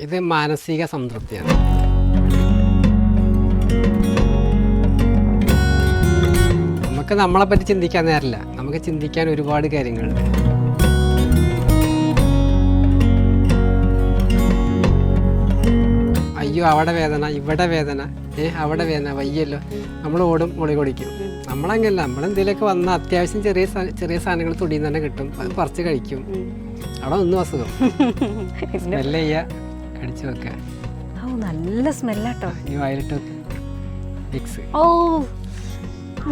ഇത് മാനസിക സംതൃപ്തിയാണ്. നമുക്ക് നമ്മളെ പറ്റി ചിന്തിക്കാൻ നേരമില്ല നമുക്ക് ചിന്തിക്കാൻ ഒരുപാട് കാര്യങ്ങളുണ്ട്. അയ്യോ അവിടെ വേദന ഇവിടെ വേദന ഏ അവിടെ വേദന വയ്യല്ലോ. നമ്മൾ ഓടും മുളി കുടിക്കും നമ്മളങ്ങല്ല നമ്മളെന്തെങ്കിലുമൊക്കെ വന്ന അത്യാവശ്യം ചെറിയ ചെറിയ സാധനങ്ങൾ തുടിയിൽ തന്നെ കിട്ടും. അത് പറിച്ച് കഴിക്കും. അവിടെ ഒന്നും അസുഖം. സ്മെല്ല് ചെയ്യുക കടിച്ചു വെക്കുക ഓ നല്ല സ്മെല്ലാട്ടോ. ഈ വയലിട്ട് വിക്സ്. ഓ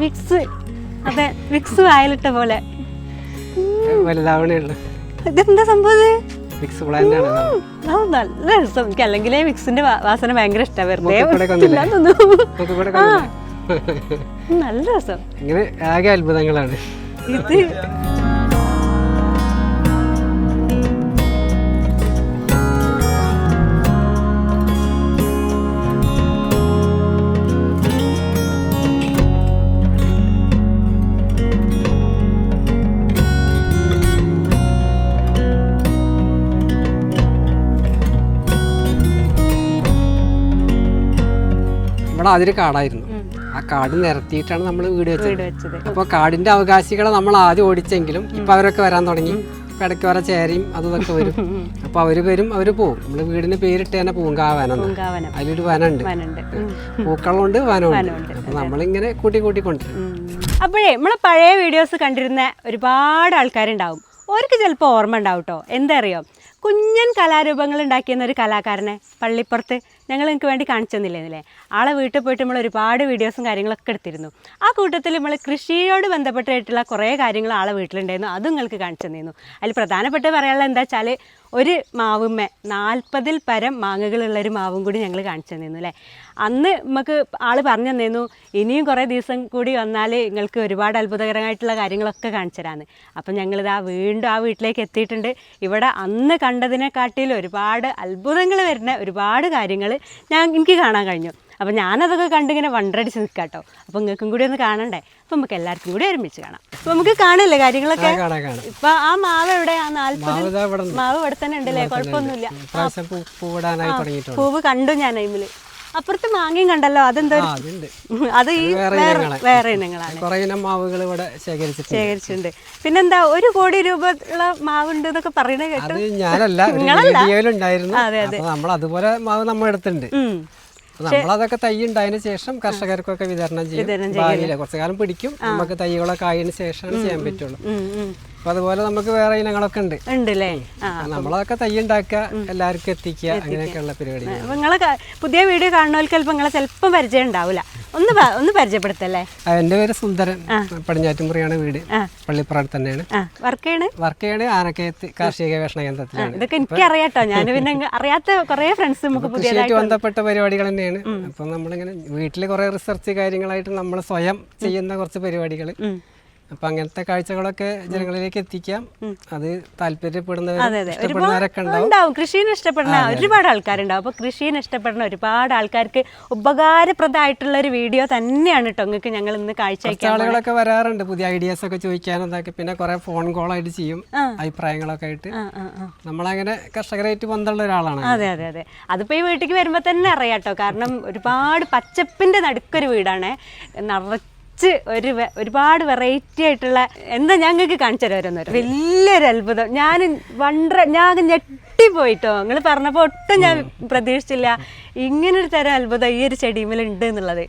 വിക്സ്. അതെ വിക്സ് വയലിട്ട പോലെ. വലുതാവണേ ഉള്ളു. ഇതെന്താ സംഭവം? വിക്സ് പ്ലാന്റ് ആണ്. നല്ല രസം. എനിക്ക് അല്ലെങ്കിൽ വിക്സിന്റെ വാസന ഭയങ്കര ഇഷ്ടമാണ് വെറുതെ? നല്ല രസം. ഇങ്ങനെ ആകെ അത്ഭുതങ്ങളാണ്. ഇത് ഇവിടെ കാടായിരുന്നു. ആ കാട് നിരത്തിയിട്ടാണ് നമ്മൾ വീട് വെച്ചത്. അപ്പോൾ കാടിന്റെ അവകാശികളെ നമ്മൾ ആദ്യം ഓടിച്ചെങ്കിലും ഇപ്പൊ അവരൊക്കെ വരാൻ തുടങ്ങി. ഇപ്പൊ ഇടയ്ക്ക് വരെ ചേരയും അതൊക്കെ വരും. അപ്പൊ അവർ വരും അവർ പോകും നമ്മൾ വീടിന് പേരിട്ട് തന്നെ പൂങ്കാവനം അതിലൊരു വനമുണ്ട്. പൂക്കളുണ്ട് വനമുണ്ട്. അപ്പൊ നമ്മളിങ്ങനെ കൂട്ടി കൂട്ടി കൊണ്ടുവരും. അപ്പോഴേ നമ്മളെ പഴയ വീഡിയോസ് കണ്ടിരുന്ന ഒരുപാട് ആൾക്കാരുണ്ടാവും. അവർക്ക് ചിലപ്പോൾ ഓർമ്മ ഉണ്ടാവും കേട്ടോ എന്താ അറിയോ കുഞ്ഞൻ കലാരൂപങ്ങൾ ഉണ്ടാക്കിയെന്ന ഒരു കലാകാരനെ പള്ളിപ്പുറത്ത് ഞങ്ങൾ നിങ്ങൾക്ക് വേണ്ടി കാണിച്ചു തന്നില്ലേ ആളെ വീട്ടിൽ പോയിട്ട് നമ്മൾ ഒരുപാട് വീഡിയോസും കാര്യങ്ങളൊക്കെ എടുത്തിരുന്നു. ആ കൂട്ടത്തിൽ നമ്മൾ കൃഷിയോട് ബന്ധപ്പെട്ടായിട്ടുള്ള കുറേ കാര്യങ്ങൾ ആളെ വീട്ടിലുണ്ടായിരുന്നു. അതും നിങ്ങൾക്ക് കാണിച്ചു തന്നിരുന്നു. അതിൽ പ്രധാനപ്പെട്ട പറയാനുള്ളത് എന്താ വെച്ചാൽ ഒരു മാവുമ്മ നാൽപ്പതിൽ പരം മാങ്ങകളുള്ളൊരു മാവും കൂടി ഞങ്ങൾ കാണിച്ചു തന്നിരുന്നു അല്ലേ? അന്ന് നമുക്ക് ആൾ പറഞ്ഞു തന്നിരുന്നു ഇനിയും കുറേ ദിവസം കൂടി വന്നാൽ നിങ്ങൾക്ക് ഒരുപാട് അത്ഭുതകരമായിട്ടുള്ള കാര്യങ്ങളൊക്കെ കാണിച്ചു തരാമെന്ന് അപ്പം ഞങ്ങളിതാ വീണ്ടും ആ വീട്ടിലേക്ക് എത്തിയിട്ടുണ്ട്. ഇവിടെ അന്ന് കണ്ടതിനെക്കാട്ടിൽ ഒരുപാട് അത്ഭുതങ്ങൾ വരുന്ന ഒരുപാട് കാര്യങ്ങൾ ഞാൻ എനിക്ക് കാണാൻ കഴിഞ്ഞു. അപ്പം ഞാനതൊക്കെ കണ്ടിങ്ങനെ വണ്ടടിച്ച് നിൽക്കാം കേട്ടോ അപ്പം നിങ്ങൾക്കും കൂടി ഒന്ന് കാണണ്ടേ? അപ്പം നമുക്ക് എല്ലാവർക്കും കൂടി ഒരുമിച്ച് കാണാം. അപ്പം നമുക്ക് കാണില്ലേ കാര്യങ്ങളൊക്കെ? ഇപ്പം ആ മാവ് എവിടെ? ആ നാൽപ്പത് മാവ് ഇവിടെ തന്നെ ഉണ്ടല്ലേ? കുഴപ്പമൊന്നുമില്ല. പൂവ് കണ്ടു ഞാൻ അതിൽ അപ്പുറത്ത് മാങ്ങയും കണ്ടല്ലോ? അതെന്തോ അത് ഈ വേറെ വേറെ ഇനങ്ങളാ. വേറെ ഇനങ്ങളാണ്. മാവുകൾ ഇവിടെ ശേഖരിച്ചിട്ടുണ്ട്. പിന്നെന്താ ഒരു കോടി രൂപ ഉള്ള മാവുണ്ട് എന്നൊക്കെ പറയുന്നത് കേട്ടു. അത് ഞാനല്ല? വീഡിയോയിലുണ്ടായിരുന്നു. അതെ, നമ്മൾ അതുപോലെ മാവ് നമ്മൾ എടുത്തിട്ടുണ്ട് നമ്മളതൊക്കെ തൈ ഉണ്ടായതിനു ശേഷം കർഷകർക്കൊക്കെ വിതരണം ചെയ്യും. കുറച്ചു കാലം പിടിക്കും. നമുക്ക് തൈകളൊക്കെ ആയതിനു ശേഷമാണ് ചെയ്യാൻ പറ്റുള്ളൂ. അപ്പൊ അതുപോലെ നമുക്ക് വേറെ ഇനങ്ങളൊക്കെ ഉണ്ട്. ഉണ്ടല്ലേ? നമ്മളൊക്കെ തൈ ഉണ്ടാക്കുക എല്ലാവർക്കും എത്തിക്കുക അങ്ങനെയൊക്കെയുള്ള പരിപാടി നിങ്ങളെ പുതിയ വീഡിയോ കാണുന്നവർക്ക് ചിലപ്പോൾ നിങ്ങളെ ചിലപ്പം പരിചയം ഉണ്ടാവില്ല ഒന്ന് ഒന്ന് പരിചയപ്പെടുത്തല്ലേ? എന്റെ പേര് സുന്ദരൻ. പടിഞ്ഞാറ്റുമുറിയാണ് വീട്. പള്ളിപ്പുറത്ത് തന്നെയാണ്. വർക്ക് ചെയ്യണ്? വർക്ക് ചെയ്യണ് ആനക്കയത്ത് കാർഷിക ഗവേഷണ കേന്ദ്രത്തിലാണ്. ഇതൊക്കെ എനിക്ക് അറിയാട്ടോ ഞാൻ പിന്നെ അറിയാത്ത കുറേ ഫ്രണ്ട്സ് നമുക്ക് പുതിയതായിട്ട് ബന്ധപ്പെട്ട പരിപാടികൾ തന്നെയാണ്. അപ്പൊ നമ്മളിങ്ങനെ വീട്ടിൽ കുറേ റിസർച്ച് കാര്യങ്ങളായിട്ട് നമ്മൾ സ്വയം ചെയ്യുന്ന കുറച്ച് പരിപാടികൾ അപ്പം അങ്ങനത്തെ കാഴ്ചകളൊക്കെ ജനങ്ങളിലേക്ക് എത്തിക്കാം. അത് താല്പര്യപ്പെടുന്നവരുണ്ടാവും ഉണ്ടാവും. ഉണ്ടാവും. ഇഷ്ടപ്പെടുന്ന ഒരുപാട് ആൾക്കാരുണ്ടാവും. അപ്പൊ കൃഷിനെ ഇഷ്ടപ്പെടുന്ന ഒരുപാട് ആൾക്കാർക്ക് ഉപകാരപ്രദമായിട്ടുള്ള ഒരു വീഡിയോ തന്നെയാണ് കേട്ടോ നിങ്ങൾക്ക് ഞങ്ങൾ ഇന്ന് കാഴ്ച ആളുകളൊക്കെ വരാറുണ്ട്. പുതിയ ഐഡിയാസ് ഒക്കെ ചോദിക്കാനും ഇതൊക്കെ. പിന്നെ കുറെ ഫോൺ കോൾ ആയിട്ട് ചെയ്യും അഭിപ്രായങ്ങളൊക്കെ ആയിട്ട്. നമ്മളങ്ങനെ കർഷകരായിട്ട് ബന്ധമുള്ള ഒരാളാണ്. അതെ അതെ അതെ. അതിപ്പോ ഈ വീട്ടിലേക്ക് വരുമ്പോ തന്നെ അറിയാട്ടോ കാരണം ഒരുപാട് പച്ചപ്പിന്റെ നടുക്കൊരു വീടാണ്. നിറച്ച് ഒരു ഒരുപാട് വെറൈറ്റി ആയിട്ടുള്ള എന്താ ഞങ്ങൾക്ക് കാണിച്ചു തരുമെന്ന് വലിയൊരു അത്ഭുതം. ഞാൻ വണ്ടർ ഞാൻ ഞെട്ടിപ്പോയിട്ടോ നിങ്ങൾ പറഞ്ഞപ്പോൾ ഒട്ടും ഞാൻ പ്രതീക്ഷിച്ചില്ല. ഇങ്ങനൊരു തരം അത്ഭുതം ഈ ഒരു ചെടിമേൽ ഉണ്ട് എന്നുള്ളത്.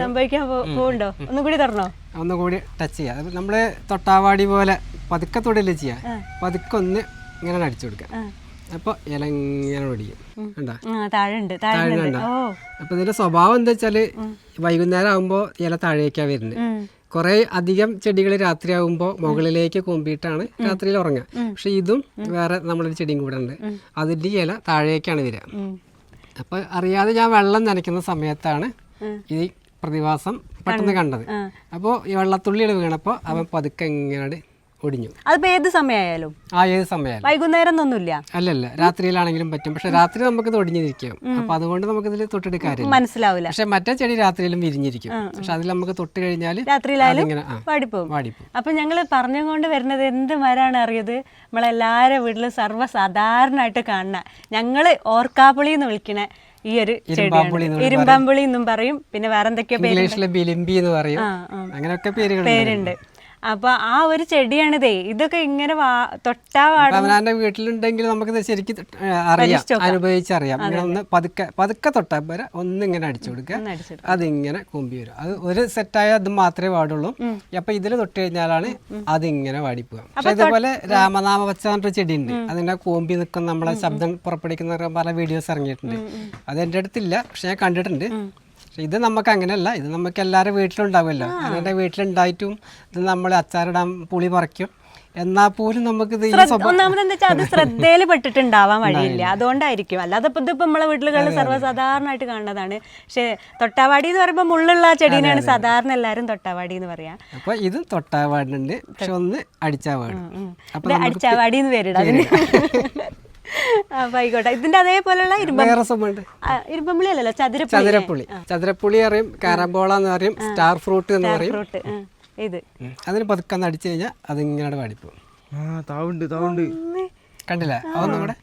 സംഭവിക്കാൻ പോകുന്നുണ്ടോ ഒന്നും കൂടി തരണോ? ഒന്നുകൂടി ടച്ച് ചെയ്യാം. നമ്മൾ തൊട്ടാവാടി പോലെ പതുക്കെ തൊടില്ല ചെയ്യാം? പതുക്കെ ഒന്ന് ഇങ്ങനെ അടിച്ചു കൊടുക്കാം. അപ്പൊ ഇല ഇങ്ങനെ പിടിക്കും അപ്പൊ ഇതിന്റെ സ്വഭാവം എന്താ വെച്ചാൽ വൈകുന്നേരം ആകുമ്പോ ഇല താഴേക്കാ വരുന്നത്. കുറെ അധികം ചെടികൾ രാത്രി ആകുമ്പോൾ മുകളിലേക്ക് കൊമ്പിയിട്ടാണ് രാത്രിയിൽ ഉറങ്ങുക പക്ഷെ ഇതും വേറെ നമ്മളൊരു ചെടിയും കൂടെ ഉണ്ട്. അതിന്റെ ഇല താഴേക്കാണ് വരിക. അപ്പൊ അറിയാതെ ഞാൻ വെള്ളം നനയ്ക്കുന്ന സമയത്താണ് ഈ പ്രതിഭാസം പെട്ടെന്ന് കണ്ടത്. അപ്പോൾ ഈ വെള്ളത്തുള്ളികൾ വീണപ്പോൾ അവൻ പതുക്കെ ഇങ്ങനെ ഒടിഞ്ഞു. അതിപ്പോ ഏത് സമയമായാലും ആ ഏത് സമയമായാലും വൈകുന്നേരം ഒന്നുമില്ല അല്ലല്ല രാത്രിയിലാണെങ്കിലും പറ്റും. പക്ഷെ രാത്രി നമുക്കിത് ഒടിഞ്ഞിരിക്കും. അപ്പൊ അതുകൊണ്ട് നമുക്ക് ഇതിൽ തൊട്ടെടുക്കാറില്ല മനസ്സിലാവില്ല. പക്ഷെ മറ്റേ ചെടി രാത്രിയിലും വിരിഞ്ഞിരിക്കും. പക്ഷെ അതിൽ നമുക്ക് തൊട്ട് കഴിഞ്ഞാൽ രാത്രിയിലായാലും വാടിപ്പോവും. വാടിപ്പോവും. അപ്പൊ ഞങ്ങൾ പറഞ്ഞുകൊണ്ട് വരുന്നത് എന്ത് മരാണ് അറിയത് നമ്മളെല്ലാവരും വീട്ടിലും സർവസാധാരണമായിട്ട് കാണുന്ന ഞങ്ങൾ ഓർക്കാപ്പുളി എന്ന് വിളിക്കണ ഈ ഒരു ഇരുമ്പാമ്പുളി എന്നും പറയും. പിന്നെ വേറെന്തൊക്കെയോ പേര് എന്ന് പറയും. അങ്ങനെയൊക്കെ പേരുകൾ പേരുണ്ട്. അപ്പൊ ആ ഒരു ചെടിയാണിതേ. ഇതൊക്കെ ഇങ്ങനെ തൊട്ടാ അവനാന്റെ വീട്ടിലുണ്ടെങ്കിൽ നമുക്ക് ശരിക്കും അറിയാം അനുഭവിച്ചറിയാം. ഒന്ന് പതുക്കെ പതുക്കെ തൊട്ടാൽ വരെ ഒന്ന് ഇങ്ങനെ അടിച്ചു കൊടുക്കുക. അതിങ്ങനെ കൊമ്പി വരും. അത് ഒരു സെറ്റായ അത് മാത്രമേ പാടുള്ളൂ അപ്പൊ ഇതിൽ തൊട്ട് കഴിഞ്ഞാലാണ് അതിങ്ങനെ വാടിപ്പോവുക പക്ഷെ ഇതുപോലെ രാമനാമ പറഞ്ഞൊരു ചെടി ഉണ്ട് അതിന്റെ കോമ്പി നിൽക്കുന്ന നമ്മളെ ശബ്ദം പുറപ്പെടുവിക്കുന്ന പല വീഡിയോസ് ഇറങ്ങിയിട്ടുണ്ട്. അത് എന്റെ അടുത്തില്ല. പക്ഷെ ഞാൻ കണ്ടിട്ടുണ്ട്. പക്ഷെ ഇത് നമുക്ക് അങ്ങനെയല്ല ഇത് നമുക്ക് എല്ലാവരും വീട്ടിലുണ്ടാവുമല്ലോ അങ്ങനെ വീട്ടിലുണ്ടായിട്ടും ഇത് നമ്മൾ അച്ചാറിടാൻ പുളി പറിക്കും. എന്നാ പോലും നമുക്ക് ഒന്നാമത് എന്താ വെച്ചാൽ അത് ശ്രദ്ധയിൽ പെട്ടിട്ടുണ്ടാവാൻ വഴിയില്ല. അതുകൊണ്ടായിരിക്കും. അല്ലാതെ ഇപ്പൊ ഇതിപ്പോ നമ്മളെ വീട്ടിലുകളിൽ സർവസാധാരണമായിട്ട് കാണുന്നതാണ്. പക്ഷെ തൊട്ടാവാടി എന്ന് പറയുമ്പോൾ മുള്ളുള്ള ചെടീനാണ് സാധാരണ എല്ലാവരും തൊട്ടാവാടി എന്ന് പറയാ. അപ്പൊ ഇത് തൊട്ടാ പാടുന്നുണ്ട് പക്ഷെ ഒന്ന് അടിച്ചാവാടി. അടിച്ചാവാടി എന്ന് പേരിടാം അപ്പൊ ആയിക്കോട്ടെ. ഇതിന്റെ അതേപോലെയുള്ള ഇരുമ്പമ്പുളി അല്ലല്ലോ ചതുരപ്പുളി. ചതുരപ്പുളി. ചതുരപ്പുളി അറിയും കാരംബോള എന്ന് പറയും സ്റ്റാർ ഫ്രൂട്ട് എന്ന് പറയും. ഫ്രൂട്ട് ഇത്. അതിന് പതുക്കെ അടിച്ചു കഴിഞ്ഞാൽ അതിങ്ങനെ വാടിപ്പോ ആ താവുണ്ട് താവുണ്ട്. കണ്ടില്ലേ? അതൊന്നും കൂടെ?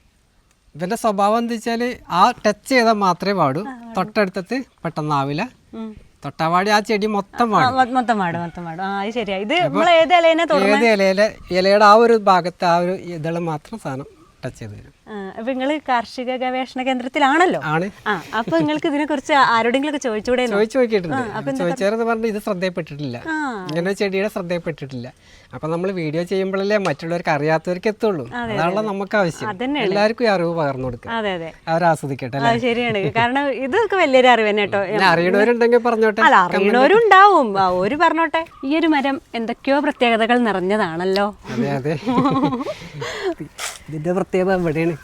ഇവന്റെ സ്വഭാവം എന്താ വെച്ചാൽ ആ ടച്ച് ചെയ്താൽ മാത്രമേ പാടൂ തൊട്ടടുത്തത് പെട്ടെന്നാവില്ല ആവില്ല. തൊട്ടാവാടി ആ ചെടി മൊത്തം മൊത്തം പാടും മൊത്തം പാടും ആ ശരിയാ. ഇത് നമ്മൾ ഏത് ഇലയിലെ ഇലയുടെ ആ ഒരു ഭാഗത്ത് ആ ഒരു ഇതൾ മാത്രം സാധനം ടച്ച് ചെയ്ത് ആ, അപ്പൊ നിങ്ങൾ കാർഷിക ഗവേഷണ കേന്ദ്രത്തിലാണല്ലോ? ആണ്. ആ അപ്പൊ നിങ്ങൾക്ക് ഇതിനെ കുറിച്ച് ആരോടെങ്കിലും ഒക്കെ ചോദിച്ചുകൂടെ ചോദിച്ചു നോക്കിയിട്ടുണ്ട്. ഇത് ശ്രദ്ധയപ്പെട്ടിട്ടില്ല. ഇങ്ങനെ ചെടിയുടെ ശ്രദ്ധയപ്പെട്ടിട്ടില്ല. അപ്പൊ നമ്മൾ വീഡിയോ ചെയ്യുമ്പോഴല്ലേ മറ്റുള്ളവർക്ക് അറിയാത്തവർക്ക് എത്തുള്ളൂ. അതാണല്ലോ നമുക്ക് ആവശ്യം. എല്ലാവർക്കും അറിവ് പകർന്നു കൊടുക്കുക. അവർ ആസ്വദിക്കട്ടെ ശരിയാണ്. കാരണം ഇതൊക്കെ വലിയൊരു അറിവ് തന്നെ കേട്ടോ അറിയണവരുണ്ടെങ്കിൽ പറഞ്ഞോട്ടെ. അല്ല അറിയണവരും ഉണ്ടാവും ഒരു പറഞ്ഞോട്ടെ. ഈ ഒരു മരം എന്തൊക്കെയോ പ്രത്യേകതകൾ നിറഞ്ഞതാണല്ലോ. അതെ അതെ. ഇതിന്റെ പ്രത്യേകത എവിടെയാണ്.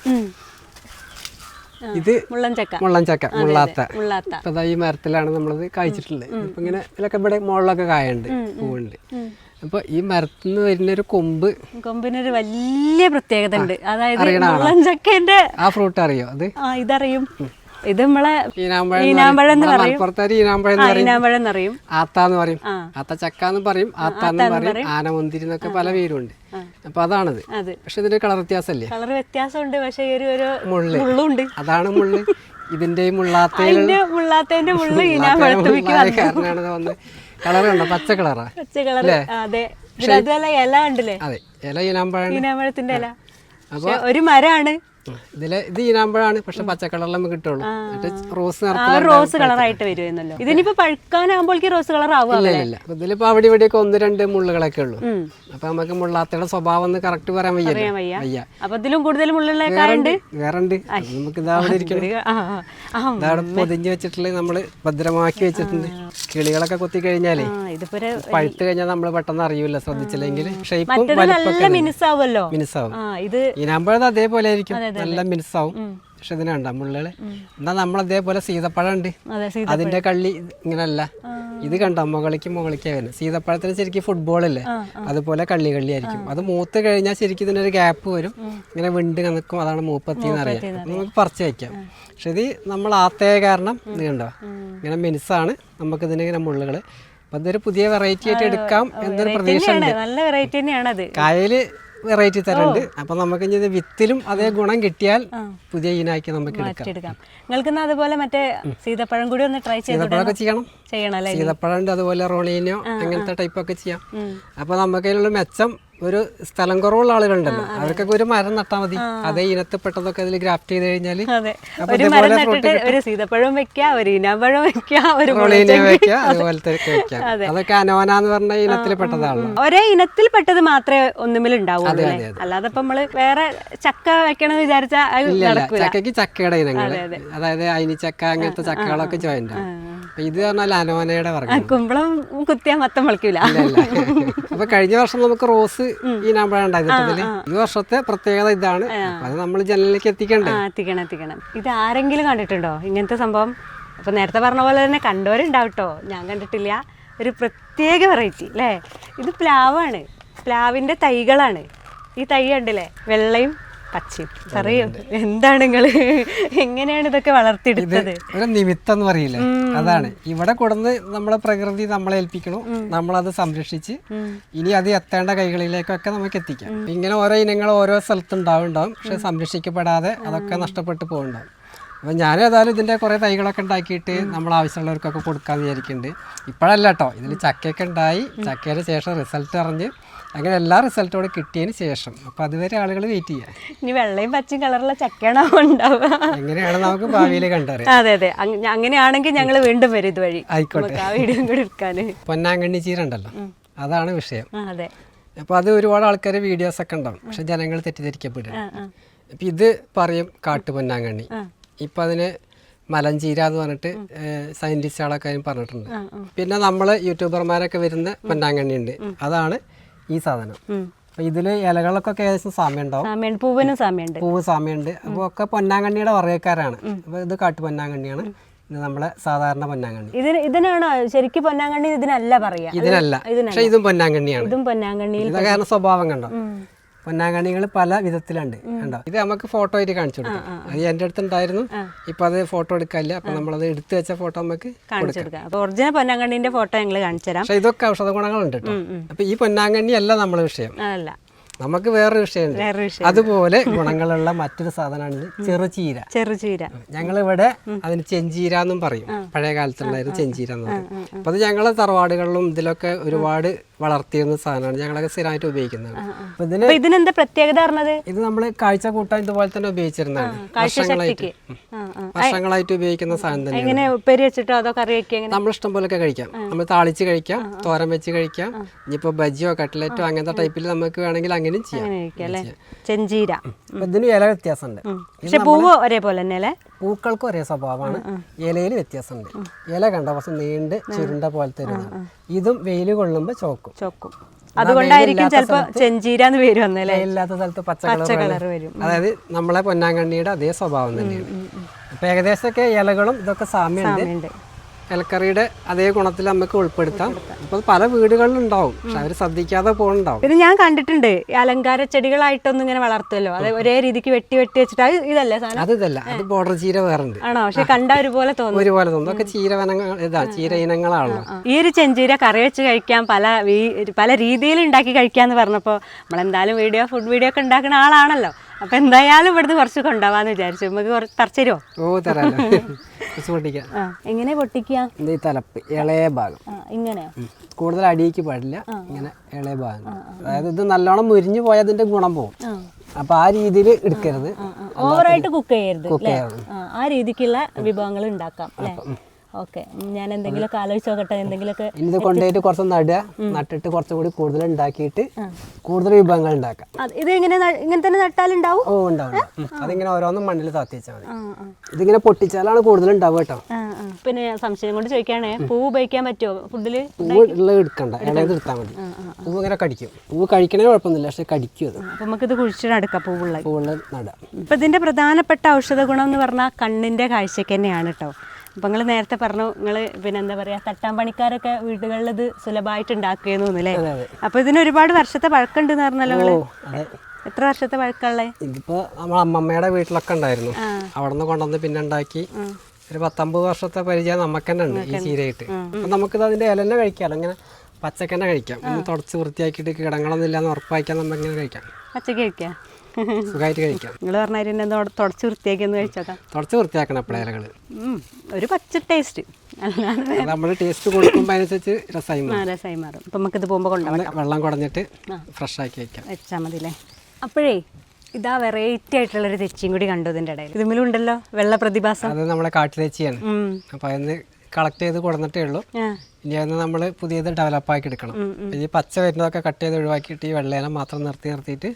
ഇത് മുള്ളൻചക്ക. മുള്ളൻചക്ക മുള്ളാത്ത. ദാ ഈ മരത്തിലാണ് നമ്മളത് കായ്ച്ചിട്ടുള്ളത്. ഇപ്പൊ ഇങ്ങനെ ഇതിലൊക്കെ ഇവിടെ മുകളിലൊക്കെ കായുണ്ട് പൂവുണ്ട്. അപ്പൊ ഈ മരത്തിൽ നിന്ന് വരുന്ന ഒരു കൊമ്പ് കൊമ്പിനൊരു വലിയ പ്രത്യേകത ഉണ്ട്. അതായത് മുള്ളൻചക്കന്റെ ആ ഫ്രൂട്ട് അറിയോ അത്? ഇതറിയും. ഇത് നമ്മളെ ഈനാമ്പഴം എന്ന് പറയും. മലപ്പുറത്താര് ഈനാമ്പഴം എന്നറിയും എന്ന് പറയും. ആത്ത ചക്ക എന്ന് പറയും. ആത്ത എന്ന് പറയും. ആനമുന്തിരി എന്നൊക്കെ പല പേരുണ്ട്. അപ്പൊ അതാണത്. പക്ഷെ ഇതിന്റെ കളർ വ്യത്യാസമല്ലേ? കളർ വ്യത്യാസമുണ്ട്. പക്ഷെ ഈ ഒരു ഒരു മുള്ള്. മുള്ളുണ്ട്. അതാണ് മുള്ള്. ഇതിന്റെ കളറുണ്ട് മുള്ളാത്തയിലുള്ള മുള്ള് ഈനാമ്പഴത്തുമിക്ക് കാരണമാണ് വന്ന് കളർ കണ്ടോ? പച്ച കളറാ. പച്ച കളർ അതെ. ഇല ഉണ്ടല്ലേ അതെ. ഇല ഇനാമ്പഴം ഇനാമ്പഴത്തിന്റെ ഇല. പക്ഷെ ഒരു മരമാണ് ഇതിലെ ഇത് ഈനാകുമ്പോഴാണ് പക്ഷെ പച്ച കളറിൽ നമുക്ക് കിട്ടുള്ളൂ റോസ് റോസ് കളർ ആയിട്ട് റോസ് കളറായിട്ട് വരുമെന്നല്ലോ ഇതിനിപ്പോ പഴുക്കാനാകുമ്പോഴേക്കും റോസ് കളർ ആവുക ഇല്ല ഇല്ല ഇല്ല. ഇതിലിപ്പോ അവിടെ ഇവിടെയൊക്കെ ഒന്ന് രണ്ട് മുള്ളുകളൊക്കെ ഉള്ളൂ. അപ്പൊ നമുക്ക് മുള്ളാത്തയുടെ സ്വഭാവം ഒന്ന് കറക്റ്റ് പറയാൻ വയ്യ. വയ്യ. അപ്പൊ ഇതിലും കൂടുതൽ മുള്ളുള്ള വേറെ ഉണ്ട് നമുക്ക് ഇരിക്കണം. ഇതവിടെ പൊതിഞ്ഞ് വെച്ചിട്ടുള്ള നമ്മൾ ഭദ്രമാക്കി വെച്ചിട്ടുണ്ട്. കിളികളൊക്കെ കൊത്തി കഴിഞ്ഞാലേ പഴുത്ത് കഴിഞ്ഞാൽ നമ്മൾ പെട്ടെന്ന് അറിയൂല ശ്രദ്ധിച്ചില്ലെങ്കിൽ. ഷേപ്പും മിനുസാവും. ഇത് അതേപോലെ ആയിരിക്കും. നല്ല മിനുസാവും. പക്ഷെ ഇതിനുണ്ട മുള്ളുകൾ. എന്നാ നമ്മൾ അതേപോലെ സീതപ്പഴം. ഉണ്ട് അതിന്റെ കള്ളി ഇങ്ങനല്ല ഇത് കണ്ടോ? മുകളിക്ക് മുകളിക്ക് വരുന്നത് സീതപ്പഴത്തിന് ശരിക്കും ഫുട്ബോൾ അല്ലേ അതുപോലെ കള്ളി കള്ളി ആയിരിക്കും. അത് മൂത്ത് കഴിഞ്ഞാൽ ശരിക്കും ഇതിനൊരു ഗ്യാപ്പ് വരും. ഇങ്ങനെ വിണ്ട് നിൽക്കും അതാണ് മൂപ്പത്തി എന്ന് അറിയാം നമുക്ക് പറിച്ച് വയ്ക്കാം പക്ഷെ ഇത് നമ്മൾ ആത്തയ കാരണം ഇത് കണ്ടോ? ഇങ്ങനെ മിനുസാണ്. നമുക്ക് ഇതിന് ഇങ്ങനെ മുള്ളുകൾ അപ്പൊ ഇതൊരു പുതിയ വെറൈറ്റി ആയിട്ട് എടുക്കാം എന്നൊരു പ്രതീക്ഷ ഉണ്ട് കായൽ വെറൈറ്റി തരുന്നുണ്ട് അപ്പൊ നമുക്ക് ഇനി വിത്തിലും അതേ ഗുണം കിട്ടിയാൽ പുതിയ ഇനാക്കി നമുക്ക് എടുക്കാം. നിങ്ങൾക്ക് അതുപോലെ മറ്റേ സീതപ്പഴം കൂടി ഒന്ന് ട്രൈ സീതപ്പഴമൊക്കെ ചെയ്യണം. ചെയ്യണം സീതപ്പഴം ഉണ്ട് അതുപോലെ റോളീനോ അങ്ങനത്തെ ടൈപ്പ് ഒക്കെ ചെയ്യാം. അപ്പൊ നമുക്ക് അതിനുള്ള മെച്ചം ഒരു സ്ഥലം കുറവുള്ള ആളുകളുണ്ടല്ലോ. അവർക്കൊക്കെ ഒരു മരം നട്ടാൽ മതി. അതേ ഇനത്തിൽ പെട്ടതൊക്കെ അതിൽ ഗ്രാഫ്റ്റ് ചെയ്ത് കഴിഞ്ഞാൽ ഒരു മരം നട്ടിട്ട് ഒരു സീതപ്പഴം വെക്കുക ഒരു ഈനാമ്പഴം വെക്കുക ഒരു വെക്കുക അതുപോലത്തെ വെക്കാം. അതൊക്കെ അനോന എന്ന് പറഞ്ഞ ഇനത്തിൽ പെട്ടതാണല്ലോ ഒരേ ഇനത്തിൽ പെട്ടത് മാത്രമേ ഒന്നുമിൽ ഉണ്ടാവുള്ളൂ അല്ലാതെ ഇപ്പൊ നമ്മൾ വേറെ ചക്ക വെക്കണമെന്ന് വിചാരിച്ചാൽ ചക്കയ്ക്ക് ചക്കയുടെ ഇനങ്ങൾ. അതായത് അയിനിച്ചക്ക അങ്ങനത്തെ ചക്കകളൊക്കെ ജോയിന്റ് അപ്പൊ ഇത് പറഞ്ഞാൽ അനോനയുടെ വർഗം കുമ്പളം കുത്തിയാൽ മൊത്തം മുളയ്ക്കൂല. അപ്പൊ കഴിഞ്ഞ വർഷം നമുക്ക് റോസ് ഈ ഉണ്ടായിരുന്നതിൽ ഈ വർഷത്തെ പ്രത്യേകത ഇതാണ്. അത് നമ്മൾ ജനലിലേക്ക് എത്തിക്കണ്ടേ? എത്തിക്കണം എത്തിക്കണം. ഇത് ആരെങ്കിലും കണ്ടിട്ടുണ്ടോ? ഇങ്ങനത്തെ സംഭവം? അപ്പൊ നേരത്തെ പറഞ്ഞ പോലെ തന്നെ കണ്ടവരുണ്ടാവും കേട്ടോ ഞാൻ കണ്ടിട്ടില്ല. ഒരു പ്രത്യേക വെറൈറ്റി അല്ലേ ഇത് പ്ലാവാണ്. പ്ലാവിന്റെ തൈകളാണ്. ഈ തൈ കണ്ടില്ലേ? വെള്ളയും പച്ചയും പറയൂ എന്താണ് നിങ്ങൾ എങ്ങനെയാണ് ഇതൊക്കെ വളർത്തിയെടുത്തത്? ഒരു നിമിത്തം എന്ന് പറയില്ലേ അതാണ്. ഇവിടെ കൊടുന്ന് നമ്മളെ പ്രകൃതി നമ്മളെ ഏൽപ്പിക്കണം. നമ്മളത് സംരക്ഷിച്ച് ഇനി അത് എത്തേണ്ട കൈകളിലേക്കൊക്കെ നമുക്ക് എത്തിക്കാം. ഇങ്ങനെ ഓരോ ഇനങ്ങൾ ഓരോ സ്ഥലത്ത് ഉണ്ടാവുണ്ടാവും. പക്ഷെ സംരക്ഷിക്കപ്പെടാതെ അതൊക്കെ നഷ്ടപ്പെട്ടു പോകുന്നുണ്ടാവും അപ്പം ഞാൻ ഏതായാലും ഇതിന്റെ കുറേ തൈകളൊക്കെ ഉണ്ടാക്കിയിട്ട് നമ്മൾ ആവശ്യമുള്ളവർക്കൊക്കെ കൊടുക്കാമെന്ന് വിചാരിക്കുന്നുണ്ട് ഇപ്പോഴല്ല കേട്ടോ ഇതിൽ ചക്കയൊക്കെ ഉണ്ടായി. ചക്കയുടെ ശേഷം റിസൾട്ട് അറിഞ്ഞ് അങ്ങനെ എല്ലാ റിസൾട്ടോടെ കിട്ടിയതിന് ശേഷം. അപ്പോൾ അതുവരെ ആളുകൾ വെയിറ്റ് ചെയ്യാം. ഇനി വെള്ളയും പച്ചയും കളറുള്ള ചക്കയാണ് ഉണ്ടാവുക? എങ്ങനെയാണ് നമുക്ക് ഭാവിയിൽ കണ്ടറിയാം. അതെ അതെ. അങ്ങനെയാണെങ്കിൽ ഞങ്ങൾ വീണ്ടും വരും ഇതുവഴി. ആയിക്കോട്ടെ. ആ വീഡിയോ കൂടി പൊന്നാങ്കണ്ണി ചീര ഉണ്ടല്ലോ. അതാണ് വിഷയം. അതെ. അപ്പോൾ അത് ഒരുപാട് ആൾക്കാർ വീഡിയോസ് ഒക്കെ ഉണ്ടാവും. പക്ഷെ ജനങ്ങൾ തെറ്റിദ്ധരിക്കപ്പെടും. അപ്പം ഇത് പറയും കാട്ടു പൊന്നാങ്കണ്ണി. ഇപ്പം അതിന് മലഞ്ചീര എന്ന് പറഞ്ഞിട്ട് സയന്റിസ്റ്റുകളൊക്കെ പറഞ്ഞിട്ടുണ്ട്. പിന്നെ നമ്മൾ യൂട്യൂബർമാരൊക്കെ വരുന്ന പൊന്നാങ്കണ്ണി ഉണ്ട്. അതാണ് ഈ സാധനം. അപ്പൊ ഇതിൽ ഇലകളൊക്കെ ഏകദേശം സാമ്യം ഉണ്ടാവും സാമ്യമുണ്ട്. പൂവിനും സാമ്യണ്ട് പൂവ് സാമ്യണ്ട് അപ്പോൾ ഒക്കെ പൊന്നാങ്കണ്ണിയുടെ വർഗക്കാരാണ് അപ്പോൾ ഇത് കാട്ടു പൊന്നാങ്കണ്ണിയാണ്. ഇത് നമ്മളെ സാധാരണ പൊന്നാങ്കണ്ണി. ഇതിന് ഇതിനാണോ? ശരിക്കും പൊന്നാങ്കണ്ണി ഇതിനല്ല പറയാ. ഇതിനല്ല. പക്ഷെ ഇതും പൊന്നാങ്കണ്ണിയാണ്. ഇതും പൊന്നാങ്കണ്ണി കാരണം സ്വഭാവം കണ്ടോ? പൊന്നാങ്കണ്ണികൾ പല വിധത്തിലുണ്ട്. കണ്ടോ? ഇത് നമുക്ക് ഫോട്ടോ ആയിട്ട് കാണിച്ചു കൊടുക്കാം. അത് എന്റെ അടുത്ത് ഉണ്ടായിരുന്നു ഇപ്പൊ അത് ഫോട്ടോ എടുക്കാനില്ല. അപ്പൊ അത് എടുത്തു വെച്ച ഫോട്ടോ നമുക്ക് കാണിച്ചു കൊടുക്കാം. അപ്പൊ ഒറിജിനൽ പൊന്നാങ്കണ്ണിന്റെ ഫോട്ടോ ഞങ്ങൾ കാണിച്ചു തരാം. പക്ഷെ ഇതൊക്കെ ഔഷധ ഗുണങ്ങളുണ്ട് കേട്ടോ അപ്പൊ ഈ പൊന്നാങ്കണ്ണി അല്ല നമ്മളെ വിഷയം. അല്ല നമുക്ക് വേറൊരു വിഷയമുണ്ട്. അതുപോലെ ഗുണങ്ങളുള്ള മറ്റൊരു സാധനമാണ് ചെറുചീര. ചെറുചീര. ഞങ്ങളിവിടെ അതിന് ചെഞ്ചീര എന്നും പറയും. പഴയ കാലത്തുണ്ടായിരുന്നു ചെഞ്ചീര എന്ന് പറയും. അപ്പൊ അത് ഞങ്ങളെ തറവാടുകളിലും ഇതിലൊക്കെ ഒരുപാട് വളർത്തിയിരുന്ന സാധനമാണ് ഞങ്ങളൊക്കെ സ്ഥിരമായിട്ട് ഉപയോഗിക്കുന്നത് അപ്പൊ ഇതിന് അപ്പൊ ഇതിനെന്താ പ്രത്യേകത പറഞ്ഞത്? ഇത് നമ്മൾ കാഴ്ച കൂട്ടാൻ ഇതുപോലെ തന്നെ ഉപയോഗിച്ചിരുന്നതാണ്. വർഷങ്ങളായിട്ട്. ഉപയോഗിക്കുന്ന സാധനം തന്നെ നമ്മൾ ഇഷ്ടം പോലൊക്കെ കഴിക്കാം. നമ്മൾ താളിച്ച് കഴിക്കാം തോരൻ വെച്ച് കഴിക്കാം ഇനിയിപ്പോ ബജിയോ കട്ട്ലറ്റോ അങ്ങനത്തെ ടൈപ്പിൽ നമുക്ക് വേണമെങ്കിൽ അങ്ങനെയും ചെയ്യാം. ചെഞ്ചീര. ഇതിന് വില വ്യത്യാസമുണ്ട്. പക്ഷെ പൂവ് ഒരേപോലെ തന്നെ അല്ലേ പൂക്കൾക്കും ഒരേ സ്വഭാവമാണ്. ഇലയിൽ വ്യത്യാസമുണ്ട്. ഇല കണ്ട കുറച്ച് നീണ്ട് ചുരുണ്ട പോലത്തെ ഒരു ഇതും വെയിൽ കൊള്ളുമ്പോൾ ചോക്കും. ചോക്കും. അതുകൊണ്ടായിരിക്കും ചിലപ്പോ ചെഞ്ചീരാന്ന് പേര് വന്നല്ലേ ഇല്ലാത്ത സ്ഥലത്ത് പച്ച കളർ വരും. അതായത് നമ്മളെ പൊന്നാങ്കണ്ണിയുടെ അതേ സ്വഭാവം തന്നെയാണ്. അപ്പൊ ഏകദേശമൊക്കെ ഇലകളും ഇതൊക്കെ സാമ്യമുണ്ട്. ഇലക്കറിയുടെ അതേ ഗുണത്തിൽ നമുക്ക് ഉൾപ്പെടുത്താം. അപ്പൊ പല വീടുകളിലും ഉണ്ടാവും പക്ഷെ അവർ ശ്രദ്ധിക്കാതെ പോകുന്നുണ്ടാവും പിന്നെ ഞാൻ കണ്ടിട്ടുണ്ട് അലങ്കാര ചെടികളായിട്ടൊന്നും ഇങ്ങനെ വളർത്തുമല്ലോ. അത് ഒരേ രീതിക്ക് വെട്ടി വെട്ടി വെച്ചിട്ട് അത് ഇതല്ലേ സാധനം? അത് ഇതല്ല. അത് ബോർഡർ ചീര വേറുണ്ട്. ആണോ? പക്ഷെ കണ്ട ഒരുപോലെ തോന്നും. ഒരുപോലെ തോന്നും. ഇതൊക്കെ ചീരവനങ്ങൾ ഇതാ ചീര ഇനങ്ങളാണല്ലോ. ഈ ഒരു ചെഞ്ചീര കറി വെച്ച് കഴിക്കാൻ പല വീ- പല രീതിയിൽ ഉണ്ടാക്കി കഴിക്കാന്ന് പറഞ്ഞപ്പോൾ നമ്മളെന്തായാലും വീഡിയോ ഫുഡ് വീഡിയോ ഒക്കെ ഉണ്ടാക്കുന്ന ആളാണല്ലോ. അപ്പൊ എന്തായാലും ഇവിടുന്ന് കുറച്ച് കൊണ്ടുപോവാന്ന് വിചാരിച്ചു. നമുക്ക് കുറച്ച് തറച്ചരുമോ ഓ തരാലോ. കുറച്ച് പൊട്ടിക്കാം. ആ എങ്ങനെ പൊട്ടിക്കുക? ഇത് ഈ തലപ്പ് ഇളയ ഭാഗം. ആ ഇങ്ങനെയോ കൂടുതൽ അടിയിക്ക് പാടില്ല. ഇങ്ങനെ ഇളയ ഭാഗം. അതായത് ഇത് നല്ലോണം മുരിഞ്ഞു പോയാൽ അതിന്റെ ഗുണം പോകും. ആ. അപ്പൊ ആ രീതിയിൽ എടുക്കരുത്. ഓവറായിട്ട് കുക്ക് ചെയ്യരുത് അല്ലേ? ആ, ആ രീതിക്കുള്ള വിഭവങ്ങൾ ഉണ്ടാക്കാം അല്ലേ? ഓക്കെ. ഞാൻ എന്തെങ്കിലും ആലോചിച്ച് നോക്കട്ടെ എന്തെങ്കിലുമൊക്കെ ഇത് കൊണ്ടുപോയിട്ട് കുറച്ച് നടുക നട്ടിട്ട് കുറച്ചും കൂടി കൂടുതൽ ഉണ്ടാക്കിയിട്ട് കൂടുതൽ വിഭവങ്ങൾ ഉണ്ടാക്കാം. ഇത് ഇങ്ങനെ ഇങ്ങനെ തന്നെ നട്ടാലുണ്ടാവും? ഓ ഉണ്ടാവും. അതിങ്ങനെ ഓരോന്നും മണ്ണിൽ താത്തിച്ചാൽ മതി. ഇതിങ്ങനെ പൊട്ടിച്ചാലാണ് കൂടുതൽ ഉണ്ടാവുക കേട്ടോ. പിന്നെ സംശയം കൊണ്ട് ചോദിക്കാണേ പൂ ഉപയോഗിക്കാൻ പറ്റുമോ ഫുഡിൽ പൂവ് ഉള്ളത് എടുക്കണ്ട. ഇടയിൽ എടുത്താൽ മതി. പൂവ് ഇങ്ങനെ കടിക്കും. പൂവ് കഴിക്കണേ കുഴപ്പമൊന്നുമില്ല പക്ഷെ കടിക്കും അത്. അപ്പൊ നമുക്കിത് കുഴിച്ചിട്ടെടുക്കാം പൂവുള്ള പൂവുള്ള നടാം. ഇപ്പൊ ഇതിന്റെ പ്രധാനപ്പെട്ട ഔഷധ ഗുണം എന്ന് പറഞ്ഞാൽ കണ്ണിന്റെ കാഴ്ചക്ക് തന്നെയാണ് കേട്ടോ. അപ്പൊ നിങ്ങൾ നേരത്തെ പറഞ്ഞു നിങ്ങൾ പിന്നെ എന്താ പറയുക തട്ടാൻ പണിക്കാരൊക്കെ വീടുകളിൽ ഇത് സുലഭമായിട്ട് ഉണ്ടാക്കുകയെന്ന് തോന്നുന്നില്ലേ അതെ അതെ. അപ്പൊ ഇതിന് ഒരുപാട് വർഷത്തെ പഴക്കമുണ്ട് എന്ന് പറഞ്ഞല്ലോ എത്ര വർഷത്തെ പഴക്കമുള്ളേ? ഇതിപ്പോ നമ്മളെ അമ്മമ്മയുടെ വീട്ടിലൊക്കെ ഉണ്ടായിരുന്നു. അവിടെ നിന്ന് കൊണ്ടുവന്ന് പിന്നെ ഉണ്ടാക്കി. ഒരു പത്തമ്പത് വർഷത്തെ പരിചയം നമുക്ക് തന്നെ ഉണ്ട് ഈ ചീരയിട്ട് അപ്പൊ നമുക്കിത് അതിന്റെ ഇല തന്നെ കഴിക്കാം. ഇങ്ങനെ പച്ചക്കന്നെ കഴിക്കാം. ഒന്ന് തുടച്ച് വൃത്തിയാക്കിയിട്ട് കീടങ്ങളൊന്നും ഇല്ലാന്ന് ഉറപ്പാക്കാൻ നമ്മൾ ഇങ്ങനെ കഴിക്കാം. പച്ചക്ക് കഴിക്കാം? സുഖമായിട്ട് കഴിക്കാം നിങ്ങൾ പറഞ്ഞാൽ എന്നെ തുടച്ച് വൃത്തിയാക്കി ഒന്ന് കഴിച്ചോക്കാം. തുടച്ച് വൃത്തിയാക്കണം ഇലകൾ ഒരു പച്ച ടേസ്റ്റ്. നമ്മൾ ടേസ്റ്റ് കൊടുക്കുമ്പോൾ അതിനനുസരിച്ച് രസമായി മാറും. രസമായി മാറും. ഇപ്പം നമുക്കിത് പോകുമ്പോൾ കൊണ്ടുപോകാം വെള്ളം കുടഞ്ഞിട്ട് ഫ്രഷ് ആക്കി വെക്കാം. വെച്ചാൽ മതില്ലേ അപ്പോഴേ ഇതാ വെറൈറ്റി ആയിട്ടുള്ള ഒരു തെച്ചിയും കൂടി കണ്ടു ഇതിന്റെ ഇടയിൽ. ഇതിമിലുണ്ടല്ലോ വെള്ള പ്രതിഭാസം അത് നമ്മളെ കാട്ടിലേച്ചിയാണ് ഉം. അപ്പോൾ അതിന് കളക്ട് ചെയ്ത് കൊടുന്നിട്ടേ ഉള്ളൂ. ഇനി അതിന് നമ്മൾ പുതിയത് ഡെവലപ്പ് ആക്കി എടുക്കണം. ഈ പച്ച വരുന്നതൊക്കെ കട്ട് ചെയ്ത് ഒഴിവാക്കിയിട്ട് ഈ വെള്ളയില മാത്രം നിർത്തി നിർത്തിയിട്ട്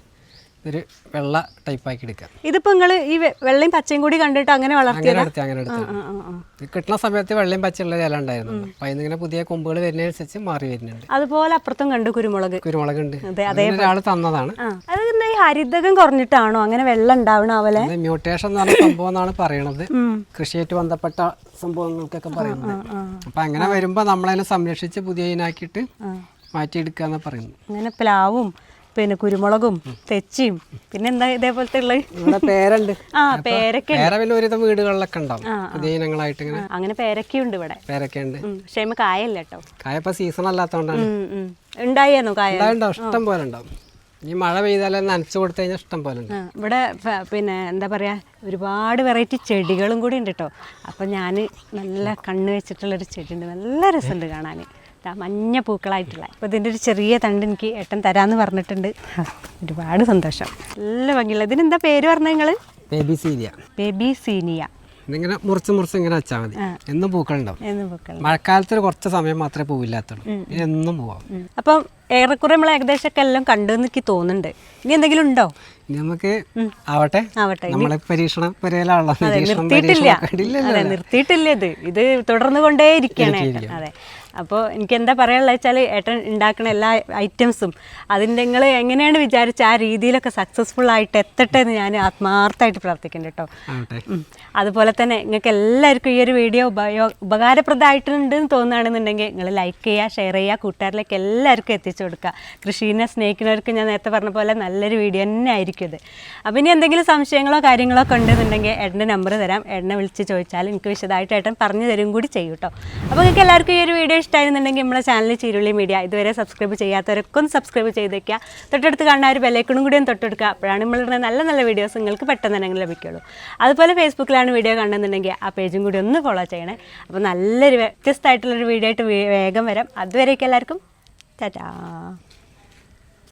ഒരു വെള്ള ടൈപ്പ് ആക്കി എടുക്കാം ഇതിപ്പോ നിങ്ങൾ ഈ വെള്ളയും പച്ചയും കൂടി കണ്ടിട്ട് അങ്ങനെ വളർത്തി അങ്ങനെ എടുത്ത് അങ്ങനെ എടുത്ത്. കിട്ടുന്ന സമയത്ത് വെള്ളയും പച്ചയുള്ള ഇല ഉണ്ടായിരുന്നു. അപ്പൊ അതിന് ഇങ്ങനെ പുതിയ കൊമ്പുകൾ വരുന്നതിനനുസരിച്ച് മാറി വരുന്നുണ്ട്. അതുപോലെ അപ്പുറത്തും കണ്ടു കുരുമുളക്. കുരുമുളക് ഉണ്ട്. അതെ ഒരാൾ തന്നതാണ്. ആ അത് എന്താ ഈ ഹരിതകം കുറഞ്ഞിട്ടാണോ? അങ്ങനെ വെള്ളം ഉണ്ടാവണാവലെ? മ്യൂട്ടേഷൻ എന്ന് പറഞ്ഞ സംഭവം എന്നാണ് പറയണത്. കൃഷിയായിട്ട് ബന്ധപ്പെട്ട സംഭവങ്ങൾക്കൊക്കെ പറയുന്നത്. അപ്പൊ അങ്ങനെ വരുമ്പോ നമ്മളതിനെ സംരക്ഷിച്ച് പുതിയ ഇനാക്കിയിട്ട് മാറ്റിയെടുക്കുക പറയുന്നു പറയുന്നത്. അങ്ങനെ പ്ലാവും. പിന്നെ കുരുമുളകും തെച്ചിയും പിന്നെ എന്താ ഇതേപോലത്തെ ഉള്ളത്? ഇവിടെ പേരുണ്ട്. ആ പേരക്ക വേറെ വലിയ ഒരുവിധം വീടുകളിലൊക്കെ ഉണ്ടാവും. പുതിയ ഇനങ്ങളായിട്ട് ഇങ്ങനെ. അങ്ങനെ പേരക്കയുണ്ട് ഇവിടെ. പേരൊക്കെ ഉണ്ട് ഉം, പക്ഷേ അതിമ്മ കായല്ല കേട്ടോ. കായപ്പോ സീസൺ അല്ലാത്തതുകൊണ്ടാണ്. ഉണ്ടായിരുന്നു കായ? ഉണ്ടാവും ഇഷ്ടം പോലെ ഉണ്ടാവും. ഈ മഴ പെയ്താലേ നനച്ചു കൊടുത്തു കഴിഞ്ഞാൽ ഇഷ്ടം പോലെ ഉണ്ട് ഇവിടെ പിന്നെ എന്താ പറയാ ഒരുപാട് വെറൈറ്റി ചെടികളും കൂടി ഉണ്ട് കേട്ടോ. അപ്പം ഞാൻ നല്ല കണ്ണ് വെച്ചിട്ടുള്ളൊരു ചെടി ഉണ്ട് നല്ല രസമുണ്ട് കാണാൻ മഞ്ഞ പൂക്കളായിട്ടുള്ള. അപ്പോൾ ഇതിന്റെ ഒരു ചെറിയ തണ്ട് എനിക്ക് ഏട്ടൻ തരാന്ന് പറഞ്ഞിട്ടുണ്ട്. ഒരുപാട് സന്തോഷം. നല്ല ഭംഗിയുള്ള. ഇതിനെന്താ പേര് പറഞ്ഞ നിങ്ങൾ ബേബി സീനിയ ബേബി സീനിയ ഇതിങ്ങനെ മുറിച്ച് മുറിച്ച് ഇങ്ങനെ വെച്ചാൽ മതി. എന്നും പൂക്കളുണ്ടാവും. മഴക്കാലത്ത് കുറച്ച് സമയം മാത്രമേ പൂവില്ലാത്തുള്ളൂ. ഇത് എന്നും പോവാം. അപ്പം ഏറെക്കുറെ നമ്മൾ ഏകദേശം ഒക്കെ എല്ലാം കണ്ടു എനിക്ക് തോന്നുന്നുണ്ട്. ഇനി എന്തെങ്കിലും ഉണ്ടോ? നമുക്ക് ആവട്ടെ. ആവട്ടെ. നമ്മളെ പരീക്ഷണം നിർത്തിയിട്ടില്ല. അതെ നിർത്തിയിട്ടില്ല ഇത്. ഇത് തുടർന്നു കൊണ്ടേ ഇരിക്കുകയാണ് ഏട്ടൻ. അതെ. അപ്പോൾ എനിക്ക് എന്താ പറയാനുള്ളത് വെച്ചാൽ ഏട്ടൻ ഉണ്ടാക്കുന്ന എല്ലാ ഐറ്റംസും അതിന്റെ നിങ്ങൾ എങ്ങനെയാണ് വിചാരിച്ച ആ രീതിയിലൊക്കെ സക്സസ്ഫുൾ ആയിട്ട് എത്തട്ടെ എന്ന് ഞാൻ ആത്മാർത്ഥമായിട്ട് പ്രാർത്ഥിക്കുന്നുണ്ട് കേട്ടോ. അതുപോലെ തന്നെ നിങ്ങൾക്ക് എല്ലാവർക്കും ഈ ഒരു വീഡിയോ ഉപയോഗ ഉപകാരപ്രദമായിട്ടുണ്ടെന്ന് തോന്നുകയാണെന്നുണ്ടെങ്കിൽ നിങ്ങൾ ലൈക്ക് ചെയ്യുക ഷെയർ ചെയ്യുക കൂട്ടുകാരിലേക്ക് എല്ലാവർക്കും എത്തിച്ചു കൊടുക്കുക. കൃഷീനെ സ്നേഹിക്കുന്നവർക്ക് ഞാൻ നേരത്തെ പറഞ്ഞ പോലെ നല്ലൊരു വീഡിയോ തന്നെ ആയിരിക്കും ഇത്. അപ്പോൾ ഇനി എന്തെങ്കിലും സംശയങ്ങളോ കാര്യങ്ങളോ ഒക്കെ ഉണ്ടെന്നുണ്ടെങ്കിൽ ഏട്ടന്റെ നമ്പർ തരാം. ഏട്ടനെ വിളിച്ച് ചോദിച്ചാൽ എനിക്ക് വിശദമായിട്ട് ഏട്ടൻ പറഞ്ഞു തരും കൂടി ചെയ്യും കേട്ടോ. അപ്പോൾ നിങ്ങൾക്ക് എല്ലാവർക്കും ഈ ഒരു വീഡിയോ ഇഷ്ടമായിരുന്നുണ്ടെങ്കിൽ നമ്മളെ ചാനൽ ചീരുള്ളി മീഡിയ ഇതുവരെ സബ്സ്ക്രൈബ് ചെയ്യാത്തവരൊക്കെ ഒന്ന് സബ്സ്ക്രൈബ് ചെയ്തേക്കുക തൊട്ടടുത്ത് കാണുന്ന ഒരു ബെല്ലൈക്കണും കൂടി ഒന്ന് തൊട്ടെടുക്കുക അപ്പോഴാണ് നമ്മളുടെ നല്ല നല്ല വീഡിയോസ് നിങ്ങൾക്ക് പെട്ടെന്ന് തന്നെ ലഭിക്കുള്ളൂ അതുപോലെ ഫേസ്ബുക്കിലാണ് വീഡിയോ കണ്ടെന്നുണ്ടെങ്കിൽ ആ പേജും കൂടി ഒന്ന് ഫോളോ ചെയ്യണേ. അപ്പോൾ നല്ലൊരു വ്യത്യസ്തമായിട്ടുള്ളൊരു വീഡിയോ ആയിട്ട് വേഗം വരാം. അതുവരേക്കും എല്ലാവർക്കും Ta-da!